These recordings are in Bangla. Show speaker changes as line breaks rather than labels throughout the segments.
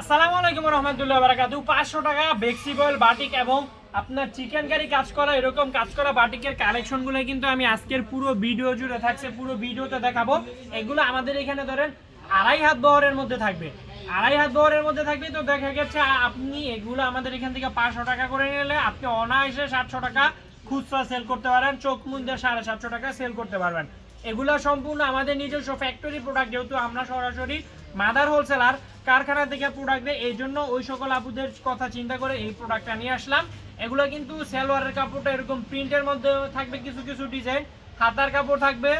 আসসালামু আলাইকুম রহমতুল্লাহ বারাকাতু। পাঁচশো টাকা বেক্সিবল বাটিক এবং আপনার চিকেন কারি কাজ করা, এরকম কাজ করা বাটিকের কালেকশনগুলো কিন্তু আমি আজকের পুরো ভিডিও জুড়ে থাকছে, পুরো ভিডিওতে দেখাবো। এগুলো আমাদের এখানে ধরেন আড়াই হাত বহরের মধ্যে থাকবে। আড়াই হাত বহরের মধ্যে থাকবে তো দেখা গেছে আপনি এগুলো আমাদের এখান থেকে পাঁচশো টাকা করে নিলে আপনি অনায়াসে সাতশো টাকা খুচরা সেল করতে পারেন, চোখ মুন্দে সাড়ে সাতশো টাকা সেল করতে পারবেন। এগুলা সম্পূর্ণ আমাদের নিজস্ব ফ্যাক্টরি প্রোডাক্ট যেহেতু আমরা সরাসরি মাদার হোলসেলার কারখানা থেকে প্রোডাক্ট দেয় এই জন্য ওই সকল আপুদের কথা চিন্তা করে এই প্রোডাক্টটা নিয়ে আসলাম। এগুলো কিন্তু সালোয়ারের কাপড়টা এরকম প্রিন্টের মধ্যে থাকবে কিছু কিছু ডিজাইন হাতার কাপড় থাকবে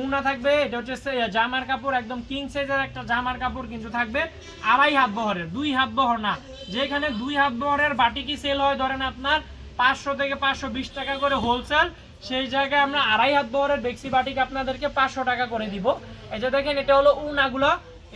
উনা থাকবে, এটা হচ্ছে জামার কাপড়, একদম কিং সাইজের একটা জামার কাপড় কিন্তু থাকবে। আড়াই হাত বহরের, দুই হাত বহর না, যেখানে দুই হাত বহরের বাটিকি সেল হয়, ধরেন আপনার পাঁচশো থেকে পাঁচশো বিশ টাকা করে হোলসেল সেই জায়গায় আমরা আড়াই হাত বহরের বেক্সি বাটিক আপনাদেরকে পাঁচশো টাকা করে দিব। যে দেখেন, এটা হলো উনাগুলো।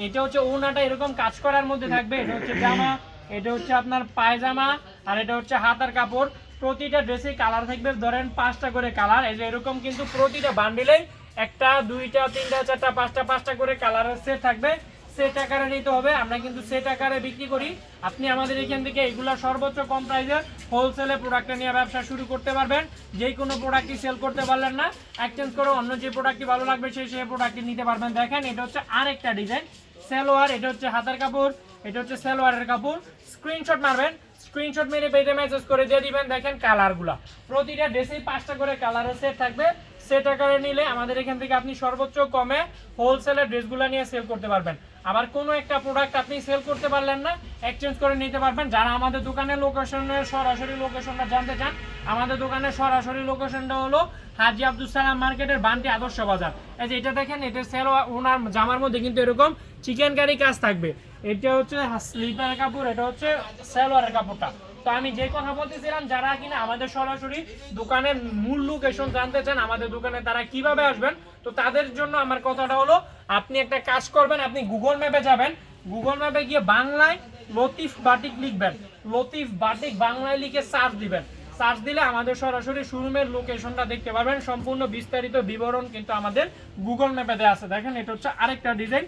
এটা হচ্ছে উনাটা এরকম কাজ করার মধ্যে থাকবে। এটা হচ্ছে জামা, এটা হচ্ছে আপনার পায়জামা, আর এটা হচ্ছে হাতার কাপড়। প্রতিটা ড্রেসে কালার থাকবে। ধরেন পাঁচটা করে কালার এই যে এরকম কিন্তু প্রতিটা বান্ডিলে একটা, দুইটা, তিনটা, চারটা, পাঁচটা পাঁচটা করে কালারের সেট থাকবে। সেট আকারে নিতে হবে। আমরা কিন্তু সেট আকারে বিক্রি করি। আপনি আমাদের এখান থেকে এগুলা সর্বোচ্চ কম প্রাইসে হোলসেলে প্রোডাক্টটা নিয়ে ব্যবসা শুরু করতে পারবেন। যেই কোনো প্রোডাক্টই সেল করতে পারলেন না। এক্সচেঞ্জ করে অন্য যে প্রোডাক্টটি ভালো লাগবে, সেই সেই প্রোডাক্টটি নিতে পারবেন। দেখেন এটা হচ্ছে আরেকটা ডিজাইন সালোয়ার, এটা হচ্ছে হাতার কাপড়, এটা হচ্ছে সালোয়ারের কাপড়। স্ক্রিনশট মারবেন স্ক্রিনশট মেরে পেজে মেসেজ করে দিয়ে দিবেন, দেখেন কালারগুলা প্রতিটা ড্রেসেই পাঁচটা করে কালারের সেট থাকবে। সেট আকারে নিলে আমাদের এখান থেকে আপনি সর্বোচ্চ কমে হোলসেলের ড্রেসগুলো নিয়ে সেল করতে পারবেন। আবার কোনো একটা প্রোডাক্ট আপনি সেল করতে পারলেন না এক্সচেঞ্জ করে নিতে পারবেন। যারা আমাদের দোকানের লোকেশনের সরাসরি লোকেশনটা জানতে চান, আমাদের দোকানের সরাসরি লোকেশনটা হলো হাজি আব্দুল সালাম মার্কেটের বান্টি আদর্শ বাজার। এই যে এটা দেখেন এটা সেল ওনার জামার মধ্যে কিন্তু এরকম চিকেন কারি কাজ থাকবে। এটা হচ্ছে স্লিপার কাপড়, এটা হচ্ছে সালোয়ারের কাপড়টা। তো আমি যে কথা বলতেছিলাম, যারা কিনা আমাদের সরাসরি দোকানের মূল লোকেশন জানতে চান, আমাদের দোকানে তারা কীভাবে আসবেন, তো তাদের জন্য আমার কথাটা হলো, আপনি একটা কাজ করবেন, আপনি গুগল ম্যাপে যাবেন। গুগল ম্যাপে গিয়ে বাংলায় লতিফ বাটিক লিখবেন। লতিফ বাটিক বাংলায় লিখে সার্চ দিবেন। সার্চ দিলে আমাদের সরাসরি শোরুমের লোকেশনটা দেখতে পারবেন। সম্পূর্ণ বিস্তারিত বিবরণ কিন্তু আমাদের গুগল ম্যাপে দেওয়া আছে। দেখেন, এটা হচ্ছে আরেকটা ডিজাইন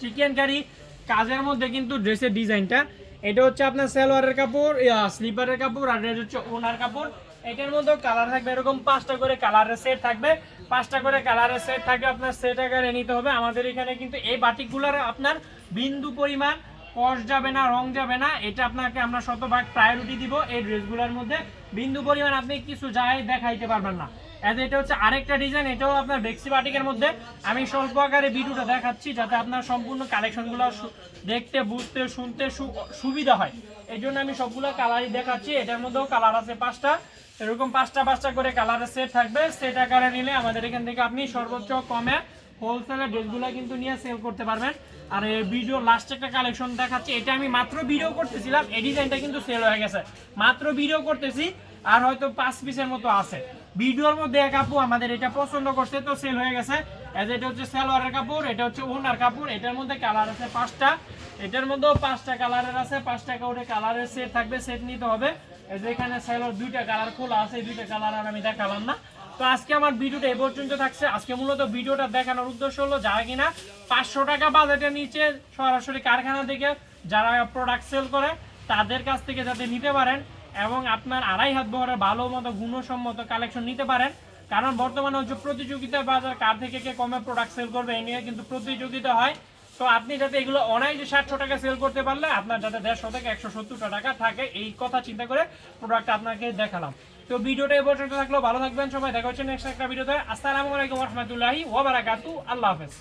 চিকেন কারি কাজের মধ্যে কিন্তু ড্রেসের ডিজাইনটা। এটা হচ্ছে আপনার সালোয়ারের কাপড় স্লিপারের কাপড়, আর এটা হচ্ছে ওনার কাপড়। এটার মধ্যে কালার থাকবে এরকম পাঁচটা করে কালারের সেট থাকবে। পাঁচটা করে কালারের সেট থাকবে, আপনার সেট আকারে নিতে হবে। আমাদের এখানে কিন্তু এই বাটিকগুলোর আপনার বিন্দু পরিমাণ কষ যাবে না, রং যাবে না। এটা আপনাকে আমরা শতভাগ প্রায়োরিটি দিব এই ড্রেসগুলোর মধ্যে। বিন্দু পরিমাণ আপনি কিছু যাই দেখাইতে পারবেন না। এজ এটা হচ্ছে আরেকটা ডিজাইন এটাও আপনার বেক্সি বাটিকের মধ্যে। আমি স্বল্প আকারে ভিডিওটা দেখাচ্ছি, যাতে আপনার সম্পূর্ণ কালেকশনগুলো দেখতে, বুঝতে, শুনতে সুবিধা হয়। এই জন্য আমি সবগুলো কালারই দেখাচ্ছি, এটার মধ্যেও কালার আছে পাঁচটা। এরকম পাঁচটা পাঁচটা করে কালারের সেট থাকবে। সেট আকারে নিলে আমাদের এখান থেকে আপনি সর্বোচ্চ কমে হোলসেলের ড্রেসগুলো কিন্তু নিয়ে সেল করতে পারবেন। আর এই ভিডিও লাস্ট একটা কালেকশন দেখাচ্ছি, এটা আমি মাত্র ভিডিও করতেছিলাম, এই ডিজাইনটা কিন্তু সেল হয়ে গেছে। মাত্র ভিডিও করতেছি, আর হয়তো পাঁচ পিসের মতো আছে। ভিডিওর মধ্যে আপু আমাদের এটা পছন্দ করছে, তো সেল হয়ে গেছে। এজ এটা হচ্ছে সালোয়ারের কাপড়, এটা হচ্ছে ওনার কাপড়, এটার মধ্যে কালার আছে পাঁচটা। এটার মধ্যেও পাঁচটা কালারের আছে, পাঁচটা করে কালারের সেট থাকবে সেট নিতে হবে। এখানে সালোয়ার দুইটা কালার খোলা আছে দুইটা কালার আর আমি দেখালাম না। তো আজকে আমার ভিডিওটা এ পর্যন্ত থাকছে। আজকে মূলত ভিডিওটা দেখানোর উদ্দেশ্য হলো, যারা কিনা পাঁচশো টাকা বাজেটের নিচে সরাসরি কারখানা থেকে যারা প্রোডাক্ট সেল করে, তাদের কাছ থেকে যাতে নিতে পারেন এবং আপনার আড়াই হাত বহরের ভালো মতো, গুণসম্মত কালেকশন নিতে পারেন। কারণ বর্তমানে হচ্ছে প্রতিযোগিতার বাজার, কার থেকে কে কমে প্রোডাক্ট সেল করবে এই নিয়ে কিন্তু প্রতিযোগিতা হয়। তো আপনি যাতে এগুলো অনায়াসে সাতশো টাকা সেল করতে পারলে, আপনার যাতে দেড়শো থেকে একশো সত্তর টাকা থাকে, এই কথা চিন্তা করে প্রোডাক্ট আপনাকে দেখালাম। তো ভিডিওটা এ পর্যন্ত থাকল, ভালো থাকবেন সবাই, দেখা হচ্ছে নেক্সট একটা ভিডিওতে। আসসালামু আলাইকুম রহমতুল্লাহি ওয়াবারাকাতু আল্লাহ হাফেজ।